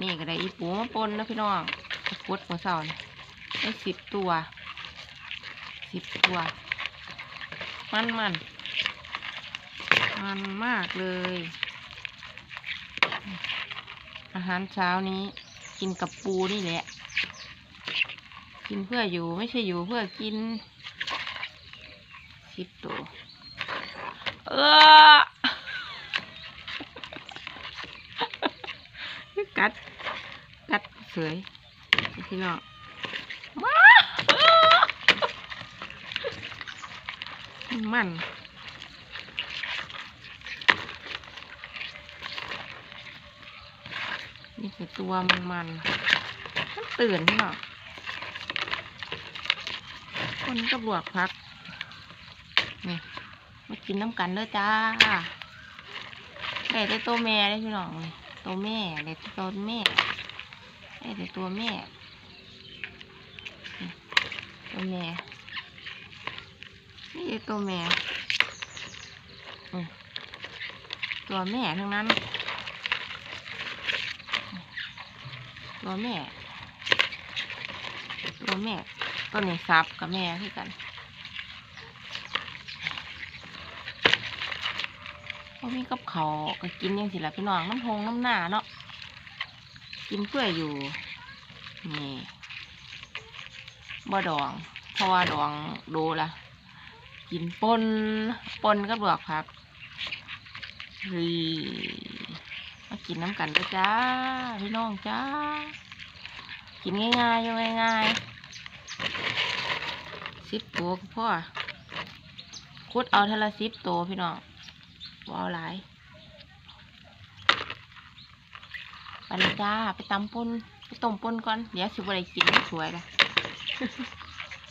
นี่ก็ได้อีปูมาปนนะพี่น้องตะกุดหัวเสาเนี่ยได้สิบตัวสิบตัว มันมันมันมากเลย อาหารเช้านี้กินกับปูนี่แหละ กินเพื่ออยู่ไม่ใช่อยู่เพื่อกินสิบตัว เออ กัด กัดเสยพี่น้องมามันนี่คือตัวมันมันมันตื่นพี่น้องคนก็บวกพักนี่มากินน้ำกันเด้อจ้าได้แต่ตัวแม่ได้พี่น้องเลย ตัวแม่ได้แต่ตัวแม่ได้แต่ตัวแม่ ตัวแม่ นี่ได้ตัวแม่ ตัวแม่ทั้งนั้น ตัวแม่ ตัวแม่ ตัวนี้ซับกับแม่คือกัน พอมีกับเขาก็กินยังสิละพี่น้องน้ำพงน้ำหน้าเนาะกินเพื่ออยู่นี่บ่ดอง เพราะว่าดองดูละกินปนปนกับดอกผักรีมากินน้ำกันด้วยจ้าพี่น้องจ้ากินง่ายๆยังง่ายๆสิบตัวพ่อคุดเอาเทละสิบตัวพี่น้อง เอาหลายไปเลยจ้า ไปตำปนไปต้มปนก่อน เดี๋ยวสิบอะไรกินสวยละ